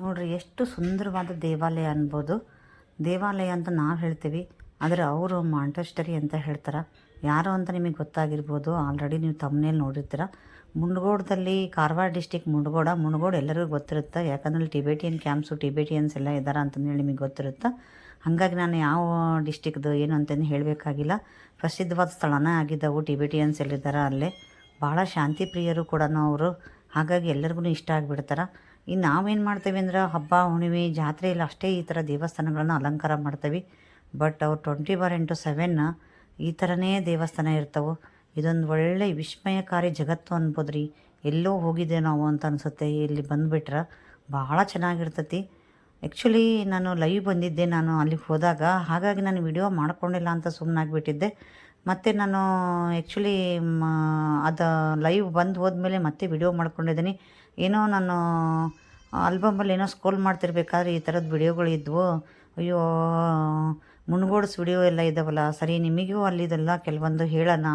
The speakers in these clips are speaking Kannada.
ನೋಡ್ರಿ, ಎಷ್ಟು ಸುಂದರವಾದ ದೇವಾಲಯ ಅನ್ಬೋದು. ದೇವಾಲಯ ಅಂತ ನಾವು ಹೇಳ್ತೀವಿ, ಆದರೆ ಅವರು ಮಾಂಟೆಸ್ಟರಿ ಅಂತ ಹೇಳ್ತಾರೆ. ಯಾರು ಅಂತ ನಿಮಗೆ ಗೊತ್ತಾಗಿರ್ಬೋದು, ಆಲ್ರೆಡಿ ನೀವು ತಮ್ಮನೇಲಿ ನೋಡಿರ್ತೀರ. ಮುಂಡಗೋಡದಲ್ಲಿ ಕಾರವಾರ ಡಿಸ್ಟಿಕ್ ಮುಂಡಗೋಡ ಮುಂಡಗೋಡ ಎಲ್ಲರಿಗೂ ಗೊತ್ತಿರುತ್ತೆ. ಯಾಕಂದ್ರೆ ಟಿಬೇಟಿಯನ್ ಕ್ಯಾಂಪ್ಸು, ಟಿಬೇಟಿಯನ್ಸ್ ಎಲ್ಲ ಇದ್ದಾರೆ ಅಂತಂದೇಳಿ ನಿಮಗೆ ಗೊತ್ತಿರುತ್ತೆ. ಹಾಗಾಗಿ ನಾನು ಯಾವ ಡಿಸ್ಟಿಕ್ದು ಏನು ಅಂತಂದು ಹೇಳಬೇಕಾಗಿಲ್ಲ. ಪ್ರಸಿದ್ಧವಾದ ಸ್ಥಳನೇ ಆಗಿದ್ದವು, ಟಿಬೇಟಿಯನ್ಸ್ ಎಲ್ಲಿದ್ದಾರೆ ಅಲ್ಲೇ. ಭಾಳ ಶಾಂತಿ ಪ್ರಿಯರು ಕೂಡ ಅವರು. ಹಾಗಾಗಿ ಎಲ್ಲರಿಗೂ ಇಷ್ಟ ಆಗಿಬಿಡ್ತಾರೆ. ಇನ್ನು ನಾವೇನು ಮಾಡ್ತೇವೆ ಅಂದ್ರೆ ಹಬ್ಬ, ಹುಣ್ಣಿಮೆ ಜಾತ್ರೆಯಲ್ಲಿ ಅಷ್ಟೇ ಈ ಥರ ದೇವಸ್ಥಾನಗಳನ್ನ ಅಲಂಕಾರ ಮಾಡ್ತೀವಿ. ಬಟ್ ಅವ್ರು ಟ್ವೆಂಟಿ ಬಾರ್ ಇಂಟು ಸೆವೆನ್ ಈ ಥರನೇ ದೇವಸ್ಥಾನ ಇರ್ತವೆ. ಇದೊಂದು ಒಳ್ಳೆ ವಿಸ್ಮಯಕಾರಿ ಜಗತ್ತು ಅನ್ಬೋದು ರೀ ಎಲ್ಲೋ ಹೋಗಿದ್ದೆ ನಾವು ಅಂತ ಅನಿಸುತ್ತೆ. ಇಲ್ಲಿ ಬಂದುಬಿಟ್ರೆ ಭಾಳ ಚೆನ್ನಾಗಿರ್ತತಿ. ಆ್ಯಕ್ಚುಲಿ ನಾನು ಲೈವ್ ಬಂದಿದ್ದೆ. ನಾನು ಅಲ್ಲಿಗೆ ಹೋದಾಗ ಹಾಗಾಗಿ ನಾನು ವಿಡಿಯೋ ಮಾಡ್ಕೊಂಡಿಲ್ಲ ಅಂತ ಸುಮ್ಮನಾಗಿಬಿಟ್ಟಿದ್ದೆ ಮತ್ತು ನಾನು ಆ್ಯಕ್ಚುಲಿ ಅದು ಲೈವ್ ಬಂದು ಹೋದ್ಮೇಲೆ ಮತ್ತೆ ವಿಡಿಯೋ ಮಾಡ್ಕೊಂಡಿದ್ದೀನಿ. ಏನೋ ನಾನು ಆಲ್ಬಮಲ್ಲಿ ಏನೋ ಸ್ಕ್ರೋಲ್ ಮಾಡ್ತಿರ್ಬೇಕಾದ್ರೆ ಈ ಥರದ ವಿಡಿಯೋಗಳು ಇದ್ವು. ಅಯ್ಯೋ ಮುಣ್ಗೋಡ್ಸ್ ವಿಡಿಯೋ ಎಲ್ಲ ಇದ್ದಾವಲ್ಲ ಸರಿ ನಿಮಗೂ ಅಲ್ಲಿದೆಲ್ಲ ಕೆಲವೊಂದು ಹೇಳೋಣ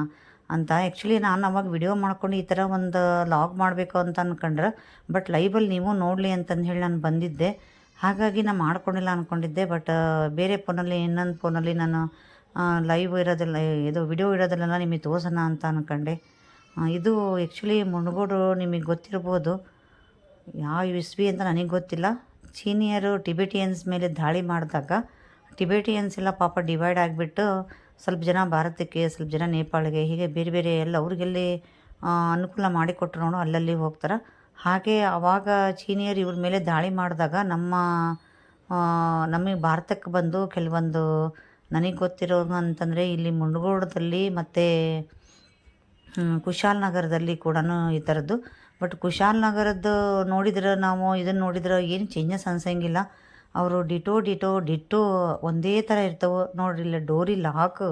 ಅಂತ. ಆ್ಯಕ್ಚುಲಿ ನಾನು ಅವಾಗ ವಿಡಿಯೋ ಮಾಡ್ಕೊಂಡು ಈ ಥರ ಒಂದು ಲಾಗ್ ಮಾಡಬೇಕು ಅಂತ ಅಂದ್ಕೊಂಡ್ರೆ ಬಟ್ ಲೈವಲ್ಲಿ ನೀವು ನೋಡಲಿ ಅಂತಂದು ಹೇಳಿ ನಾನು ಬಂದಿದ್ದೆ. ಹಾಗಾಗಿ ನಾನು ಮಾಡ್ಕೊಂಡಿಲ್ಲ ಅಂದ್ಕೊಂಡಿದ್ದೆ ಬಟ್ ಬೇರೆ ಫೋನಲ್ಲಿ ಇನ್ನೊಂದು ಫೋನಲ್ಲಿ ನಾನು ಲೈವ್ ಇರೋದೆಲ್ಲ, ಇದು ವಿಡಿಯೋ ಇರೋದಿಲ್ಲ ನಿಮಗೆ ತೋರಿಸೋಣ ಅಂತ ಅಂದ್ಕೊಂಡೆ ಇದು ಆ್ಯಕ್ಚುಲಿ ಮುಣಗೋಡು ನಿಮಗೆ ಗೊತ್ತಿರ್ಬೋದು. ಯಾವ ಇಸ್ವಿ ಅಂತ ನನಗೆ ಗೊತ್ತಿಲ್ಲ. ಚೀನಿಯರು ಟಿಬೆಟಿಯನ್ಸ್ ಮೇಲೆ ದಾಳಿ ಮಾಡಿದಾಗ ಟಿಬೆಟಿಯನ್ಸ್ ಎಲ್ಲ ಪಾಪ ಡಿವೈಡ್ ಆಗಿಬಿಟ್ಟು ಸ್ವಲ್ಪ ಜನ ಭಾರತಕ್ಕೆ, ಸ್ವಲ್ಪ ಜನ ನೇಪಾಳಿಗೆ, ಹೀಗೆ ಬೇರೆ ಬೇರೆ ಎಲ್ಲ ಅವ್ರಿಗೆಲ್ಲಿ ಅನುಕೂಲ ಮಾಡಿಕೊಟ್ರು ಅಲ್ಲಲ್ಲಿ ಹೋಗ್ತಾರೆ. ಹಾಗೆ ಆವಾಗ ಚೀನಿಯರು ಇವ್ರ ಮೇಲೆ ದಾಳಿ ಮಾಡಿದಾಗ ನಮ್ಮ ನಮಗೆ ಭಾರತಕ್ಕೆ ಬಂದು ಕೆಲವೊಂದು ನನಗೆ ಗೊತ್ತಿರೋ ಅಂತಂದರೆ ಇಲ್ಲಿ ಮುಂಡಗೋಡದಲ್ಲಿ ಮತ್ತು ಕುಶಾಲನಗರದಲ್ಲಿ ಕೂಡ ಈ ಥರದ್ದು ಬಟ್ ಕುಶಾಲನಗರದ್ದು ನೋಡಿದ್ರೆ ನಾವು ಇದನ್ನು ನೋಡಿದ್ರೆ ಏನು ಚೇಂಜಸ್ ಅನ್ಸಂಗಿಲ್ಲ. ಅವರು ಡಿಟೋ ಡಿಟೋ ಡಿಟೋ ಒಂದೇ ಥರ ಇರ್ತವೆ. ನೋಡ್ರಿ, ಇಲ್ಲ ಡೋರಿ ಲಾಕ್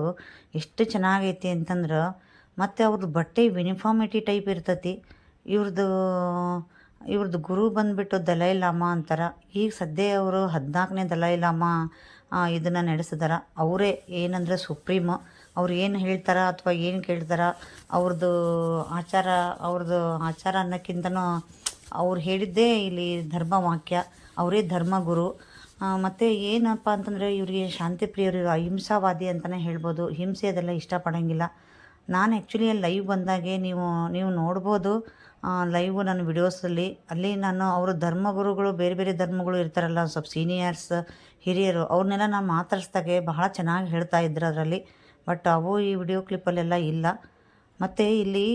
ಎಷ್ಟು ಚೆನ್ನಾಗೈತಿ ಅಂತಂದ್ರೆ ಮತ್ತು ಅವ್ರದ್ದು ಬಟ್ಟೆ ಯೂನಿಫಾರ್ಮಿಟಿ ಟೈಪ್ ಇರ್ತತಿ. ಇವ್ರದ್ದು ಇವ್ರದ್ದು ಗುರು ಬಂದುಬಿಟ್ಟು ದಲೈ ಲಾಮಾ ಅಂತಾರೆ. ಈಗ ಸದ್ಯ ಅವರು ಹದಿನಾಲ್ಕನೇ ದಲೈ ಲಾಮಾ ಇದನ್ನು ನಡೆಸಿದಾರ. ಅವರೇ ಏನಂದರೆ ಸುಪ್ರೀಮ್, ಅವ್ರು ಏನು ಹೇಳ್ತಾರ ಅಥವಾ ಏನು ಕೇಳ್ತಾರ ಅವ್ರದ್ದು ಆಚಾರ ಅವ್ರದ್ದು ಆಚಾರ ಅನ್ನೋಕ್ಕಿಂತನೂ ಅವ್ರು ಹೇಳಿದ್ದೇ ಇಲ್ಲಿ ಧರ್ಮ ವಾಕ್ಯ ಅವರೇ ಧರ್ಮಗುರು. ಮತ್ತು ಏನಪ್ಪ ಅಂತಂದರೆ ಇವರಿಗೆ ಶಾಂತಿ ಪ್ರಿಯರು ಅಹಿಂಸಾವಾದಿ ಅಂತಲೇ ಹೇಳ್ಬೋದು. ಹಿಂಸೆ ಅದೆಲ್ಲ ಇಷ್ಟಪಡೋಂಗಿಲ್ಲ. ನಾನು ಆ್ಯಕ್ಚುಲಿ ಅಲ್ಲಿ ಲೈವ್ ಬಂದಾಗೆ ನೀವು ನೀವು ನೋಡ್ಬೋದು. ಲೈವ್ ನನ್ನ ವಿಡಿಯೋಸಲ್ಲಿ ಅಲ್ಲಿ. ನಾನು ಅವರು ಧರ್ಮಗುರುಗಳು, ಬೇರೆ ಬೇರೆ ಧರ್ಮಗಳು ಇರ್ತಾರಲ್ಲ, ಸ್ವಲ್ಪ ಸೀನಿಯರ್ಸ್ ಹಿರಿಯರು ಅವ್ರನ್ನೆಲ್ಲ ನಾನು ಮಾತಾಡ್ಸ್ದಾಗೆ ಬಹಳ ಚೆನ್ನಾಗಿ ಹೇಳ್ತಾ ಇದ್ರು ಅದರಲ್ಲಿ. ಬಟ್ ಅವು ಈ ವಿಡಿಯೋ ಕ್ಲಿಪ್ಪಲ್ಲೆಲ್ಲ ಇಲ್ಲ. ಮತ್ತು ಇಲ್ಲಿ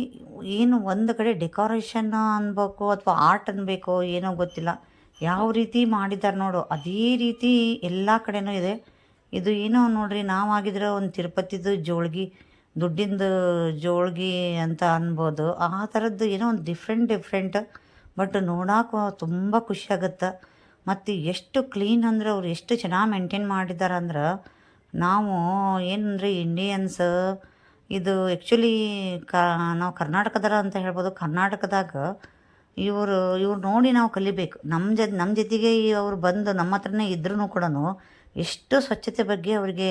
ಏನು ಒಂದು ಕಡೆ ಡೆಕೋರೇಷನ್ ಅನ್ಬೇಕು ಅಥವಾ ಆರ್ಟ್ ಅನ್ಬೇಕೋ ಏನೋ ಗೊತ್ತಿಲ್ಲ. ಯಾವ ರೀತಿ ಮಾಡಿದ್ದಾರೆ ನೋಡು, ಅದೇ ರೀತಿ ಎಲ್ಲ ಕಡೆನೂ ಇದೆ. ಇದು ಏನೋ ನೋಡ್ರಿ ನಾವಾಗಿದ್ರೆ ಒಂದು ತಿರುಪತಿದು, ಜೋಳ್ಗಿ ದುಡ್ಡಿಂದು ಜೋಳ್ಗಿ ಅಂತ ಅನ್ಬೋದು. ಆ ಥರದ್ದು ಏನೋ ಒಂದು ಡಿಫ್ರೆಂಟ್ ಡಿಫ್ರೆಂಟ್ ಬಟ್ ನೋಡೋಕೆ ತುಂಬ ಖುಷಿಯಾಗುತ್ತೆ ಮತ್ತು ಎಷ್ಟು ಕ್ಲೀನ್ ಅಂದ್ರೆ ಅವ್ರು ಎಷ್ಟು ಚೆನ್ನಾಗಿ ಮೇಂಟೈನ್ ಮಾಡಿದ್ದಾರೆ ಅಂದ್ರೆ ನಾವು ಏನಂದ್ರೆ ಇಂಡಿಯನ್ಸ್ ಇದು ಆ್ಯಕ್ಚುಲಿ ಕ, ನಾವು ಕರ್ನಾಟಕದರ ಅಂತ ಹೇಳ್ಬೋದು. ಕರ್ನಾಟಕದಾಗ ಇವರು, ಇವ್ರು ನೋಡಿ ನಾವು ಕಲಿಬೇಕು. ನಮ್ಮ ಜ ನಮ್ಮ ಜೊತೆಗೆ ಅವ್ರು ಬಂದು ನಮ್ಮ ಹತ್ರನೇ ಇದ್ರೂ ಕೂಡ ಎಷ್ಟು ಸ್ವಚ್ಛತೆ ಬಗ್ಗೆ ಅವರಿಗೆ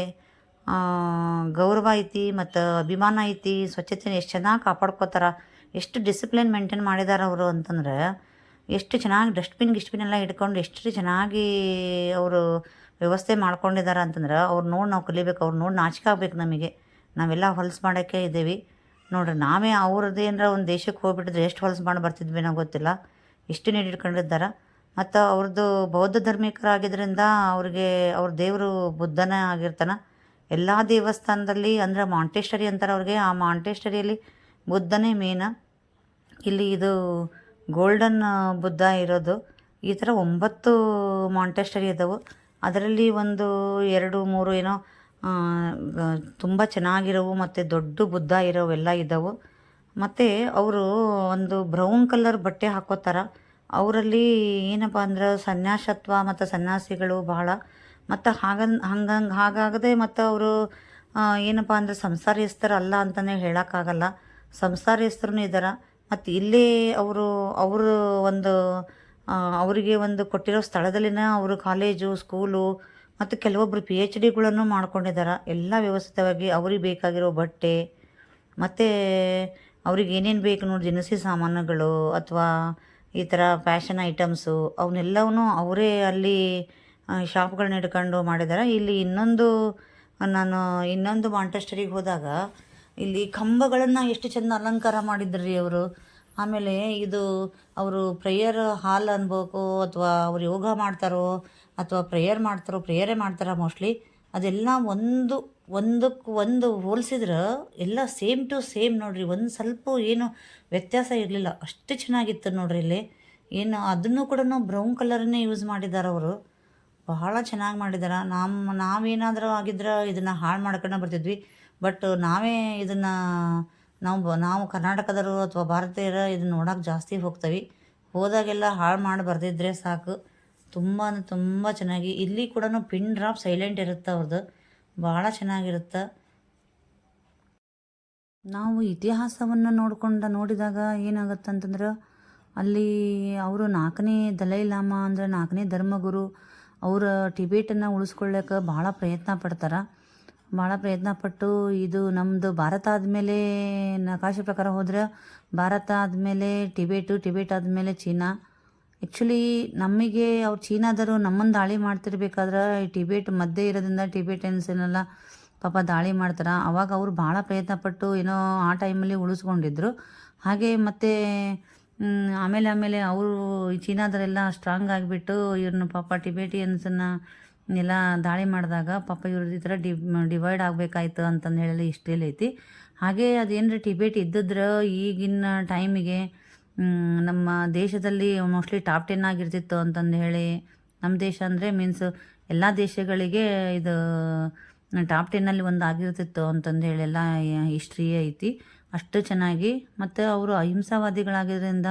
ಗೌರವ ಐತಿ ಮತ್ತು ಅಭಿಮಾನ ಐತಿ ಸ್ವಚ್ಛತೆ ಎಷ್ಟು ಚೆನ್ನಾಗಿ ಕಾಪಾಡ್ಕೋತಾರ, ಎಷ್ಟು ಡಿಸಿಪ್ಲಿನ್ ಮೇಂಟೈನ್ ಮಾಡಿದಾರೆ ಅವರು ಅಂತಂದ್ರೆ, ಎಷ್ಟು ಚೆನ್ನಾಗಿ ಡಸ್ಟ್ಬಿನ್ ಗಿಸ್ಟ್ಬಿನ್ ಎಲ್ಲ ಇಟ್ಕೊಂಡು ಎಷ್ಟು ಚೆನ್ನಾಗಿ ಅವರು ವ್ಯವಸ್ಥೆ ಮಾಡ್ಕೊಂಡಿದ್ದಾರೆ ಅಂತಂದ್ರೆ, ಅವ್ರು ನೋಡಿ ನಾವು ಕಲಿಬೇಕು, ಅವ್ರು ನೋಡಿ ನಾಚಿಕೆ ಆಗ್ಬೇಕು ನಮಗೆ. ನಾವೆಲ್ಲ ಹೊಲ್ಸು ಮಾಡೋಕ್ಕೆ ಇದ್ದೀವಿ ನೋಡ್ರಿ, ನಾವೇ ಅವ್ರದ್ದು ಏನಾರ ಒಂದು ದೇಶಕ್ಕೆ ಹೋಗ್ಬಿಟ್ಟಿದ್ರೆ ಎಷ್ಟು ಹೊಲ್ಸು ಮಾಡಿ ಬರ್ತಿದ್ವಿ ನಾವು ಗೊತ್ತಿಲ್ಲ. ಎಷ್ಟು ನೀಡಿ ಇಟ್ಕೊಂಡಿದ್ದಾರೆ ಮತ್ತು ಅವ್ರದ್ದು ಬೌದ್ಧ ಧರ್ಮಿಕರಾಗಿದ್ದರಿಂದ ಅವ್ರಿಗೆ ಅವ್ರ ದೇವರು ಬುದ್ಧನೇ ಆಗಿರ್ತಾನೆ. ಎಲ್ಲ ದೇವಸ್ಥಾನದಲ್ಲಿ ಅಂದರೆ ಮಾಂಟೇಶ್ವರಿ ಅಂತಾರೆ ಅವ್ರಿಗೆ ಆ ಮಾಂಟೇಶ್ವರಿಯಲ್ಲಿ ಬುದ್ಧನೇ ಮೇನ ಇಲ್ಲಿ ಇದು ಗೋಲ್ಡನ್ ಬುದ್ಧ ಇರೋದು. ಈ ಥರ ಒಂಬತ್ತು ಮಾಂಟೇಶ್ವರಿ ಇದ್ದಾವೆ ಅದರಲ್ಲಿ ಒಂದು ಎರಡು ಮೂರು ಏನೋ ತುಂಬ ಚೆನ್ನಾಗಿರೋವು ಮತ್ತು ದೊಡ್ಡ ಬುದ್ಧ ಇರೋವೆಲ್ಲ ಇದ್ದಾವೆ ಮತ್ತು ಅವರು ಒಂದು ಬ್ರೌನ್ ಕಲರ್ ಬಟ್ಟೆ ಹಾಕೋತಾರ. ಅವರಲ್ಲಿ ಏನಪ್ಪ ಅಂದ್ರೆ ಸನ್ಯಾಸತ್ವ ಮತ್ತು ಸನ್ಯಾಸಿಗಳು ಬಹಳ ಮತ್ತು ಹಾಗನ್, ಹಂಗಂಗೆ ಹಾಗಾಗದೆ ಮತ್ತು ಅವರು ಏನಪ್ಪ ಅಂದರೆ ಸಂಸಾರಸ್ಥರು ಅಲ್ಲ ಅಂತಲೇ ಹೇಳೋಕ್ಕಾಗಲ್ಲ. ಸಂಸಾರಸ್ಥರು ಇದ್ದಾರೆ ಮತ್ತು ಇಲ್ಲೇ ಅವರು ಅವರು ಒಂದು ಅವರಿಗೆ ಒಂದು ಕೊಟ್ಟಿರೋ ಸ್ಥಳದಲ್ಲಿನ ಅವರು ಕಾಲೇಜು ಸ್ಕೂಲು ಮತ್ತು ಕೆಲವೊಬ್ಬರು ಪಿ ಎಚ್ ಡಿಗಳನ್ನು ಮಾಡ್ಕೊಂಡಿದ್ದಾರೆ ಎಲ್ಲ ವ್ಯವಸ್ಥಿತವಾಗಿ ಅವ್ರಿಗೆ ಬೇಕಾಗಿರೋ ಬಟ್ಟೆ, ಮತ್ತು ಅವ್ರಿಗೆ ಏನೇನು ಬೇಕು ನೋಡಿ ದಿನಸಿ ಸಾಮಾನುಗಳು ಅಥವಾ ಈ ಥರ ಫ್ಯಾಷನ್ ಐಟಮ್ಸು ಅವನ್ನೆಲ್ಲವೂ ಅವರೇ ಅಲ್ಲಿ ಶಾಪ್ಗಳನ್ನ ಇಟ್ಕೊಂಡು ಮಾಡಿದ್ದಾರೆ ಇಲ್ಲಿ ಇನ್ನೊಂದು, ನಾನು ಇನ್ನೊಂದು ಮಾಂಟೆಸ್ಟರಿಗೆ ಹೋದಾಗ ಇಲ್ಲಿ ಕಂಬಗಳನ್ನು ಎಷ್ಟು ಚೆಂದ ಅಲಂಕಾರ ಮಾಡಿದ್ರಿ ಅವರು. ಆಮೇಲೆ ಇದು ಅವರು ಪ್ರೇಯರ್ ಹಾಲ್ ಅನ್ಬೇಕು, ಅಥವಾ ಅವ್ರು ಯೋಗ ಮಾಡ್ತಾರೋ, ಅಥವಾ ಪ್ರೇಯರ್ ಮಾಡ್ತಾರೋ ಪ್ರೇಯರೇ ಮಾಡ್ತಾರ ಮೋಸ್ಟ್ಲಿ ಅದೆಲ್ಲ ಒಂದು ಒಂದಕ್ಕೆ ಒಂದು ಹೋಲಿಸಿದ್ರೆ ಎಲ್ಲ ಸೇಮ್ ಟು ಸೇಮ್ ನೋಡ್ರಿ. ಒಂದು ಸ್ವಲ್ಪ ಏನು ವ್ಯತ್ಯಾಸ ಇರಲಿಲ್ಲ. ಅಷ್ಟು ಚೆನ್ನಾಗಿತ್ತು ನೋಡ್ರಿ ಇಲ್ಲಿ. ಏನು ಅದನ್ನು ಕೂಡ ಬ್ರೌನ್ ಕಲರನ್ನೇ ಯೂಸ್ ಮಾಡಿದ್ದಾರೆ ಅವರು. ಬಹಳ ಚೆನ್ನಾಗಿ ಮಾಡಿದ್ದಾರೆ ನಮ್ಮ ನಾವೇನಾದರೂ ಆಗಿದ್ರೆ ಇದನ್ನು ಹಾಳು ಮಾಡ್ಕೊಂಡು ಬರ್ತಿದ್ವಿ. ಬಟ್ ನಾವೇ ಇದನ್ನು, ನಾವು ನಾವು ಕರ್ನಾಟಕದವರು ಅಥವಾ ಭಾರತೀಯರು ಇದನ್ನು ನೋಡೋಕೆ ಜಾಸ್ತಿ ಹೋಗ್ತೀವಿ. ಹೋದಾಗೆಲ್ಲ ಹಾಳು ಮಾಡಿ ಬರ್ದಿದ್ರೆ ಸಾಕು. ತುಂಬ ತುಂಬ ಚೆನ್ನಾಗಿ. ಇಲ್ಲಿ ಕೂಡ ಪಿನ್ ಡ್ರಾಪ್ ಸೈಲೆಂಟ್ ಇರುತ್ತೆ ಅವ್ರದ್ದು ಭಾಳ ಚೆನ್ನಾಗಿರುತ್ತೆ. ನಾವು ಇತಿಹಾಸವನ್ನು ನೋಡ್ಕೊಂಡು, ನೋಡಿದಾಗ ಏನಾಗುತ್ತೆ ಅಂತಂದ್ರೆ ಅಲ್ಲಿ ಅವರು ನಾಲ್ಕನೇ ದಲೈ ಲಾಮ ಅಂದರೆ ನಾಲ್ಕನೇ ಧರ್ಮಗುರು ಅವರ ಟಿಬೇಟನ್ನು ಉಳಿಸ್ಕೊಳ್ಳೋಕೆ ಭಾಳ ಪ್ರಯತ್ನ ಪಡ್ತಾರೆ. ಭಾಳ ಪ್ರಯತ್ನ ಪಟ್ಟು ಇದು ನಮ್ಮದು ಭಾರತ ಆದಮೇಲೆ ನಕಾಶೆ ಪ್ರಕಾರ ಹೋದರೆ ಭಾರತ ಆದಮೇಲೆ ಟಿಬೇಟು, ಟಿಬೇಟ್ ಆದಮೇಲೆ ಚೀನಾ. ಆ್ಯಕ್ಚುಲಿ ನಮಗೆ ಅವ್ರು ಚೀನಾದವರು ನಮ್ಮನ್ನು ದಾಳಿ ಮಾಡ್ತಿರ್ಬೇಕಾದ್ರೆ ಈ ಟಿಬೇಟ್ ಮಧ್ಯೆ ಇರೋದ್ರಿಂದ ಟಿಬೇಟನ್ಸನ್ನೆಲ್ಲ ಪಾಪ ದಾಳಿ ಮಾಡ್ತಾರೆ. ಅವಾಗ ಅವರು ಭಾಳ ಪ್ರಯತ್ನ ಪಟ್ಟು ಏನೋ ಆ ಟೈಮಲ್ಲಿ ಉಳಿಸ್ಕೊಂಡಿದ್ರು. ಹಾಗೆ ಮತ್ತು ಆಮೇಲೆ ಆಮೇಲೆ ಅವರು ಚೀನಾದರೆಲ್ಲ ಸ್ಟ್ರಾಂಗ್ ಆಗಿಬಿಟ್ಟು ಇವ್ರನ್ನ ಪಾಪ ಟಿಬೇಟಿಯನ್ಸನ್ನು ಎಲ್ಲ ದಾಳಿ ಮಾಡಿದಾಗ ಪಾಪ ಇವ್ರದ್ದು ಈ ಥರ ಡಿ ಡಿವೈಡ್ ಆಗಬೇಕಾಯ್ತು ಅಂತಂದು ಹೇಳಿ ಇಷ್ಟೇಲಿ ಐತಿ. ಹಾಗೆ ಅದೇನರ ಟಿಬೇಟ್ ಇದ್ದಿದ್ರೆ ಈಗಿನ ಟೈಮಿಗೆ ನಮ್ಮ ದೇಶದಲ್ಲಿ ಮೋಸ್ಟ್ಲಿ ಟಾಪ್ ಟೆನ್ ಆಗಿರ್ತಿತ್ತು ಅಂತಂದು ಹೇಳಿ ನಮ್ಮ ದೇಶ ಅಂದರೆ ಮೀನ್ಸ್ ಎಲ್ಲ ದೇಶಗಳಿಗೆ ಇದು ಟಾಪ್ ಟೆನ್ನಲ್ಲಿ ಒಂದು ಆಗಿರ್ತಿತ್ತು ಅಂತಂದು ಹೇಳಿ ಎಲ್ಲ ಹಿಸ್ಟ್ರಿಯೇ ಐತಿ. ಅಷ್ಟು ಚೆನ್ನಾಗಿ ಮತ್ತು ಅವರು ಅಹಿಂಸಾವಾದಿಗಳಾಗಿದ್ದರಿಂದ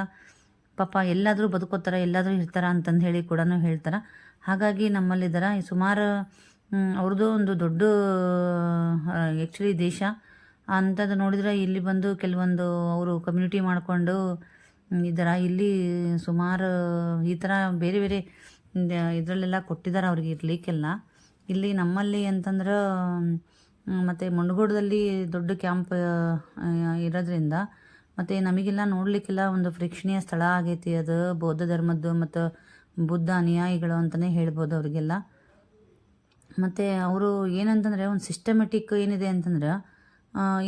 ಪಾಪ ಎಲ್ಲಾದರೂ ಬದುಕೋತಾರೆ, ಎಲ್ಲಾದರೂ ಇರ್ತಾರ ಅಂತಂದು ಹೇಳಿ ಕೂಡ ಹೇಳ್ತಾರೆ. ಹಾಗಾಗಿ ನಮ್ಮಲ್ಲಿದ್ದಾರ ಸುಮಾರು ಅವ್ರದ್ದು ಒಂದು ದೊಡ್ಡ ಆ್ಯಕ್ಚುಲಿ ದೇಶ ಅಂಥದ್ದು ನೋಡಿದರೆ ಇಲ್ಲಿ ಬಂದು ಕೆಲವೊಂದು ಅವರು ಕಮ್ಯುನಿಟಿ ಮಾಡಿಕೊಂಡು ಇದ್ದಾರ ಇಲ್ಲಿ ಸುಮಾರು ಈ ಥರ ಬೇರೆ ಬೇರೆ ಇದರಲ್ಲೆಲ್ಲ ಕೊಟ್ಟಿದ್ದಾರೆ ಅವ್ರಿಗೆ ಇರಲಿಕ್ಕೆಲ್ಲ. ಇಲ್ಲಿ ನಮ್ಮಲ್ಲಿ ಅಂತಂದ್ರೆ ಮತ್ತು ಮುಂಡಗೋಡದಲ್ಲಿ ದೊಡ್ಡ ಕ್ಯಾಂಪ್ ಇರೋದ್ರಿಂದ ಮತ್ತು ನಮಗೆಲ್ಲ ನೋಡಲಿಕ್ಕೆಲ್ಲ ಒಂದು ಪ್ರೇಕ್ಷಣೀಯ ಸ್ಥಳ ಆಗೈತಿ ಅದು. ಬೌದ್ಧ ಧರ್ಮದ್ದು ಮತ್ತು ಬುದ್ಧ ಅನುಯಾಯಿಗಳು ಅಂತಲೇ ಹೇಳ್ಬೋದು ಅವರಿಗೆಲ್ಲ. ಮತ್ತು ಅವರು ಏನಂತಂದರೆ ಒಂದು ಸಿಸ್ಟಮೆಟಿಕ್ ಏನಿದೆ ಅಂತಂದ್ರೆ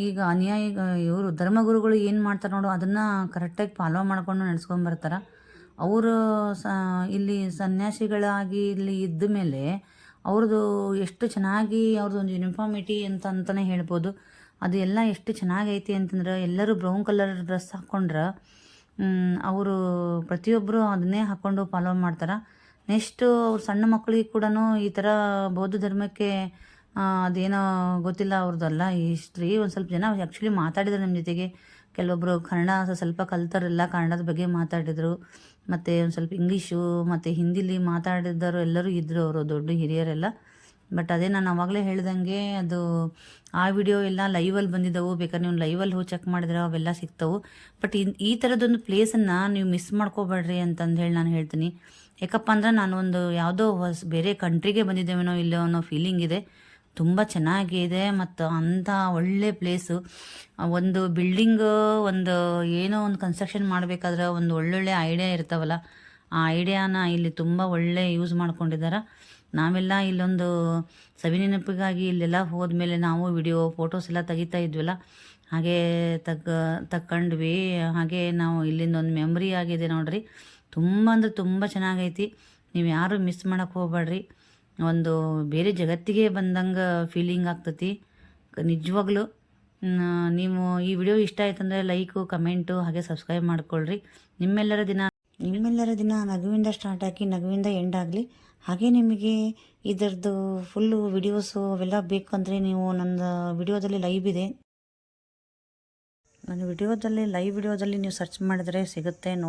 ಈಗ ಅನ್ಯಾಯ, ಇವರು ಧರ್ಮಗುರುಗಳು ಏನು ಮಾಡ್ತಾರೆ ನೋಡು, ಅದನ್ನು ಕರೆಕ್ಟಾಗಿ ಫಾಲೋ ಮಾಡ್ಕೊಂಡು ನಡೆಸ್ಕೊಂಡು ಬರ್ತಾರೆ. ಅವರು ಸ, ಇಲ್ಲಿ ಸನ್ಯಾಸಿಗಳಾಗಿ ಇಲ್ಲಿ ಇದ್ದ ಮೇಲೆ ಅವ್ರದ್ದು ಎಷ್ಟು ಚೆನ್ನಾಗಿ ಅವ್ರದ್ದು ಒಂದು ಯೂನಿಫಾರ್ಮಿಟಿ ಅಂತ ಅಂತಲೇ ಹೇಳ್ಬೋದು. ಅದು ಎಲ್ಲ ಎಷ್ಟು ಚೆನ್ನಾಗೈತಿ ಅಂತಂದ್ರೆ ಎಲ್ಲರೂ ಬ್ರೌನ್ ಕಲರ್ ಡ್ರೆಸ್ ಹಾಕ್ಕೊಂಡ್ರೆ ಅವರು ಪ್ರತಿಯೊಬ್ಬರು ಅದನ್ನೇ ಹಾಕ್ಕೊಂಡು ಫಾಲೋ ಮಾಡ್ತಾರೆ. ನೆಕ್ಸ್ಟು ಅವ್ರ ಸಣ್ಣ ಮಕ್ಕಳಿಗೆ ಕೂಡ ಈ ಥರ ಬೌದ್ಧ ಧರ್ಮಕ್ಕೆ ಅದೇನೋ ಗೊತ್ತಿಲ್ಲ ಅವ್ರದ್ದಲ್ಲ ಈ ಹಿಸ್ಟ್ರಿ ಒಂದು ಸ್ವಲ್ಪ ಜನ ಆ್ಯಕ್ಚುಲಿ ಮಾತಾಡಿದ್ರು ನಮ್ಮ ಜೊತೆಗೆ. ಕೆಲವೊಬ್ಬರು ಕನ್ನಡ ಸ್ವಲ್ಪ ಕಲ್ತರೆಲ್ಲ ಕನ್ನಡದ ಬಗ್ಗೆ ಮಾತಾಡಿದರು. ಮತ್ತು ಒಂದು ಸ್ವಲ್ಪ ಇಂಗ್ಲೀಷು ಮತ್ತು ಹಿಂದಿಲಿ ಮಾತಾಡಿದವರು ಎಲ್ಲರೂ ಇದ್ದರು ಅವರು, ದೊಡ್ಡ ಹಿರಿಯರೆಲ್ಲ. ಬಟ್ ಅದೇ ನಾನು ಅವಾಗಲೇ ಹೇಳ್ದಂಗೆ ಅದು ಆ ವಿಡಿಯೋ ಎಲ್ಲ ಲೈವಲ್ಲಿ ಬಂದಿದ್ದವು. ಬೇಕಾದ್ರೆ ನೀವು ಲೈವಲ್ಲಿ ಹೋಗಿ ಚೆಕ್ ಮಾಡಿದ್ರೆ ಅವೆಲ್ಲ ಸಿಗ್ತವು. ಬಟ್ ಈ ಥರದೊಂದು ಪ್ಲೇಸನ್ನು ನೀವು ಮಿಸ್ ಮಾಡ್ಕೋಬೇಡ್ರಿ ಅಂತಂದು ಹೇಳಿ ನಾನು ಹೇಳ್ತೀನಿ. ಯಾಕಪ್ಪ ಅಂದ್ರೆ ನಾನು ಒಂದು ಯಾವುದೋ ಹೊಸ ಬೇರೆ ಕಂಟ್ರಿಗೆ ಬಂದಿದ್ದೇವೇನೋ ಇಲ್ಲೋ ಅನ್ನೋ ಫೀಲಿಂಗ್ ಇದೆ. ತುಂಬ ಚೆನ್ನಾಗಿದೆ ಮತ್ತು ಅಂಥ ಒಳ್ಳೆ ಪ್ಲೇಸು ಒಂದು ಬಿಲ್ಡಿಂಗ್ ಒಂದು ಏನೋ ಒಂದು ಕನ್ಸ್ಟ್ರಕ್ಷನ್ ಮಾಡಬೇಕಾದ್ರೆ ಒಂದು ಒಳ್ಳೊಳ್ಳೆ ಐಡಿಯಾ ಇರ್ತಾವಲ್ಲ, ಆ ಐಡಿಯಾನ ಇಲ್ಲಿ ತುಂಬ ಒಳ್ಳೆ ಯೂಸ್ ಮಾಡ್ಕೊಂಡಿದ್ದಾರೆ. ನಾವೆಲ್ಲ ಇಲ್ಲೊಂದು ಸವಿನೆನಪಿಗಾಗಿ ಇಲ್ಲೆಲ್ಲ ಹೋದ್ಮೇಲೆ ನಾವು ವಿಡಿಯೋ ಫೋಟೋಸ್ ಎಲ್ಲ ತೆಗಿತಾ ಇದ್ವಲ್ಲ, ಹಾಗೆ ತಗ, ತಕ್ಕೊಂಡ್ವಿ. ಹಾಗೆ ನಾವು ಇಲ್ಲಿಂದ ಒಂದು ಮೆಮ್ರಿ ಆಗಿದೆ ನೋಡ್ರಿ. ತುಂಬ ಅಂದ್ರೆ ತುಂಬ ಚೆನ್ನಾಗೈತಿ. ನೀವು ಯಾರು ಮಿಸ್ ಮಾಡೋಕ್ಕೆ ಹೋಗ್ಬೇಡ್ರಿ. ಒಂದು ಬೇರೆ ಜಗತ್ತಿಗೆ ಬಂದಂಗೆ ಫೀಲಿಂಗ್ ಆಗ್ತತಿ. ನಿಜವಾಗ್ಲೂ ನೀವು ಈ ವಿಡಿಯೋ ಇಷ್ಟ ಆಯ್ತಂದರೆ ಲೈಕು ಕಮೆಂಟು ಹಾಗೆ ಸಬ್ಸ್ಕ್ರೈಬ್ ಮಾಡ್ಕೊಳ್ರಿ. ನಿಮ್ಮೆಲ್ಲರ ದಿನ ನಿಮ್ಮೆಲ್ಲರ ದಿನ ನಗುವಿಂದ ಸ್ಟಾರ್ಟ್ ಹಾಕಿ ನಗುವಿಂದ ಎಂಡ್ ಆಗಲಿ. ಹಾಗೆ ನಿಮಗೆ ಇದರದ್ದು ಫುಲ್ಲು ವಿಡಿಯೋಸು ಅವೆಲ್ಲ ಬೇಕಂದರೆ ನೀವು ನನ್ನ ವಿಡಿಯೋದಲ್ಲಿ ಲೈವ್ ಇದೆ. ನನ್ನ ವಿಡಿಯೋದಲ್ಲಿ ಲೈವ್ ವಿಡಿಯೋದಲ್ಲಿ ನೀವು ಸರ್ಚ್ ಮಾಡಿದರೆ ಸಿಗುತ್ತೆ ನೋಡಿ